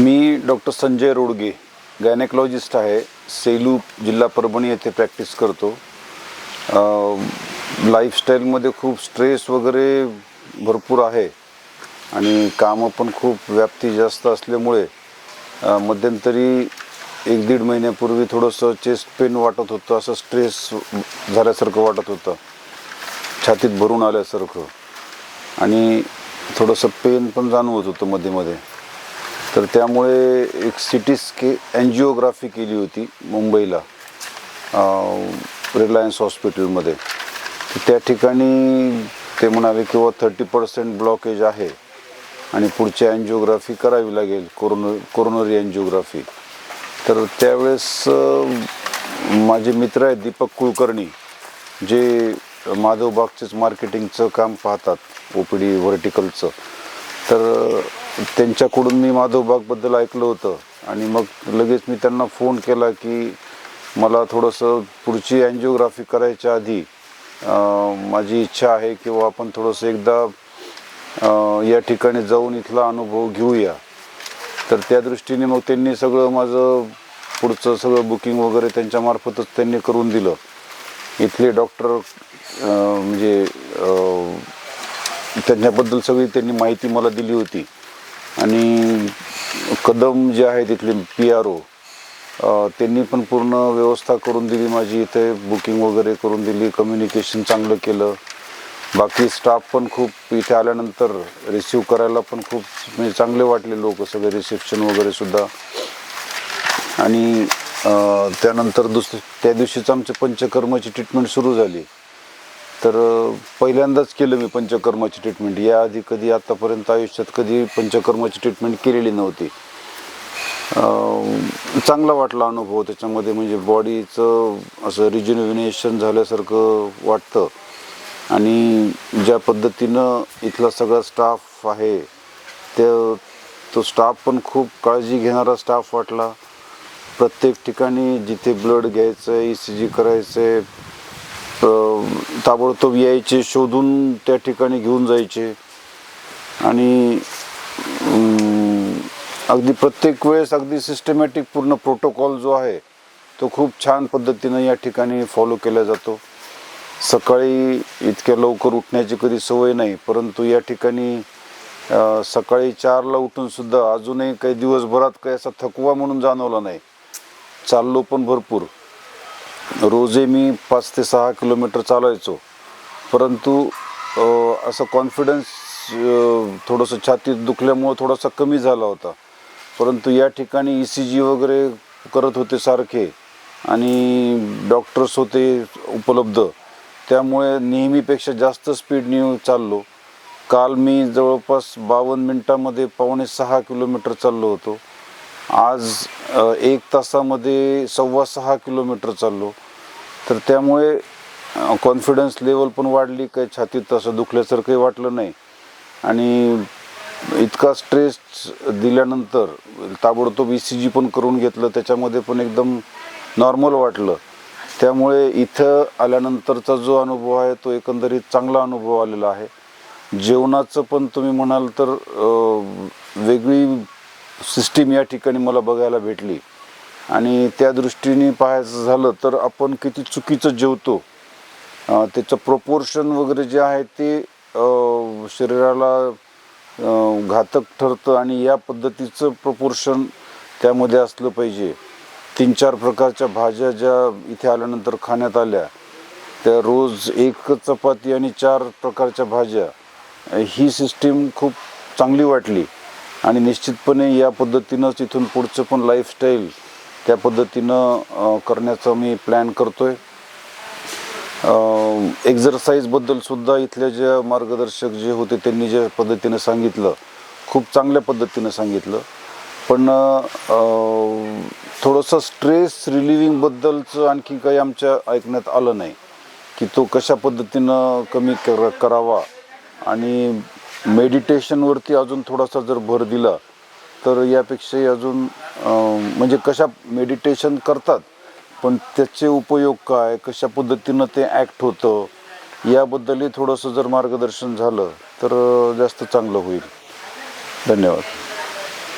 मी doctor Sanjay Rodge gynaecologist आहे. सेलू जिल्हा परभणी येथे प्रॅक्टिस करतो. लाईफस्टाईलमध्ये खूप स्ट्रेस वगैरे भरपूर आहे. आणि कामं पण खूप व्याप्ती जास्त असल्यामुळे मध्यंतरी एक दीड महिन्यापूर्वी थोडंसं चेस्ट पेन वाटत होतं. असं स्ट्रेस झाल्यासारखं वाटत होतं. छातीत भरून आल्यासारखं. आणि थोडंसं पेन पण जाणवत होतं मध्ये मध्ये तर त्यामुळे एक सिटी स्के अँजिओग्राफी केली होती मुंबईला रिलायन्स हॉस्पिटलमध्ये त्या ठिकाणी ते म्हणाले किंवा थर्टी पर्सेंट ब्लॉकेज आहे आणि पुढची अँजिओग्राफी करावी लागेल कोरोन कोरोनरी अँजिओग्राफी तर त्यावेळेस माझे मित्र आहेत दीपक कुलकर्णी जे माधव बागचेच मार्केटिंगचं काम पाहतात ओ पी डी व्हर्टिकलचं तर त्यांच्याकडून मी माधव ऐकलं होतं. आणि मग लगेच मी त्यांना फोन केला की मला थोडंसं पुढची अँजिओग्राफी करायच्या आधी माझी इच्छा आहे किंवा आपण थोडंसं एकदा या ठिकाणी जाऊन इथला अनुभव घेऊया. तर त्या दृष्टीने मग त्यांनी सगळं माझं पुढचं सगळं बुकिंग वगैरे त्यांच्यामार्फतच त्यांनी करून दिलं. इथले डॉक्टर म्हणजे त्यांच्याबद्दल सगळी त्यांनी माहिती मला दिली होती. आणि कदम जे आहे तिथले पी आर ओ त्यांनी पण पूर्ण व्यवस्था करून दिली माझी. इथे बुकिंग वगैरे करून दिली कम्युनिकेशन चांगलं केलं. बाकी स्टाफ पण खूप इथे आल्यानंतर रिसिव्ह करायला पण खूप म्हणजे चांगले वाटले लोक सगळे रिसेप्शन वगैरे सुद्धा. आणि त्यानंतर दुसऱ्या त्या दिवशीच आमच्या पंचकर्माची ट्रीटमेंट सुरू झाली. तर पहिल्यांदाच केलं मी पंचकर्माची ट्रीटमेंट याआधी कधी आतापर्यंत आयुष्यात कधी पंचकर्माची ट्रीटमेंट केलेली नव्हती. चांगला वाटला अनुभव. त्याच्यामध्ये म्हणजे बॉडीचं असं रिज्युनिनेशन झाल्यासारखं वाटतं. आणि ज्या पद्धतीनं इथला सगळा स्टाफ आहे त्या तो स्टाफ पण खूप काळजी घेणारा स्टाफ वाटला. प्रत्येक ठिकाणी जिथे ब्लड घ्यायचं आहे ई सी जी करायचं आहे ताबडतोब यायचे शोधून त्या ठिकाणी घेऊन जायचे. आणि अगदी प्रत्येक वेळेस अगदी सिस्टमॅटिक पूर्ण प्रोटोकॉल जो आहे तो खूप छान पद्धतीनं या ठिकाणी फॉलो केला जातो. सकाळी इतक्या लवकर उठण्याची कधी सवय नाही परंतु या ठिकाणी सकाळी चारला उठूनसुद्धा अजूनही काही दिवसभरात काही असा थकवा म्हणून जाणवला नाही. चाललो पण भरपूर. रोजे मी पाच ते सहा किलोमीटर चालायचो. परंतु असं कॉन्फिडन्स थोडंसं छातीत दुखल्यामुळं थोडासा कमी झाला होता. परंतु या ठिकाणी ई सी जी वगैरे करत होते सारखे आणि डॉक्टर्स होते उपलब्ध. त्यामुळे नेहमीपेक्षा जास्त स्पीडने चाललो. काल मी जवळपास बावन्न मिनटामध्ये पावणे सहा किलोमीटर चाललो होतो. आज एक तासामध्ये सव्वा सहा किलोमीटर चाललो. तर त्यामुळे कॉन्फिडन्स लेवल पण वाढली काही छातीत असं दुखल्यासारखंही वाटलं नाही. आणि इतका स्ट्रेस दिल्यानंतर ताबडतोब ई सी जी पण करून घेतलं त्याच्यामध्ये पण एकदम नॉर्मल वाटलं. त्यामुळे इथं आल्यानंतरचा जो अनुभव आहे तो एकंदरीत चांगला अनुभव आलेला आहे. जेवणाचं पण तुम्ही म्हणाल तर वेगळी सिस्टीम या ठिकाणी मला बघायला भेटली. आणि त्या दृष्टीने पाहायचं झालं तर आपण किती चुकीचं जेवतो. त्याचं प्रोपोर्शन वगैरे जे आहे ते शरीराला घातक ठरतं आणि या पद्धतीचं प्रोपोर्शन त्यामध्ये असलं पाहिजे. तीन चार प्रकारच्या भाज्या ज्या इथे आल्यानंतर खाण्यात आल्या. त्या रोज एक चपाती आणि चार प्रकारच्या भाज्या. ही सिस्टीम खूप चांगली वाटली. आणि निश्चितपणे या पद्धतीनंच इथून पुढचं पण लाईफस्टाईल त्या पद्धतीनं करण्याचा मी प्लॅन करतो एक्झरसाईजबद्दल सुद्धा इथल्या ज्या मार्गदर्शक जे होते त्यांनी ज्या पद्धतीनं सांगितलं खूप चांगल्या पद्धतीनं सांगितलं. पण थोडंसं स्ट्रेस रिलिव्हिंगबद्दलचं आणखी काही आमच्या ऐकण्यात आलं नाही की तो कशा पद्धतीनं कमी कर करावा आणि मेडिटेशनवरती अजून थोडासा जर भर दिला तर यापेक्षाही अजून म्हणजे कशा मेडिटेशन करतात पण त्याचे उपयोग काय कशा पद्धतीनं ते ॲक्ट होतं याबद्दलही थोडंसं जर मार्गदर्शन झालं तर जास्त चांगलं होईल. धन्यवाद.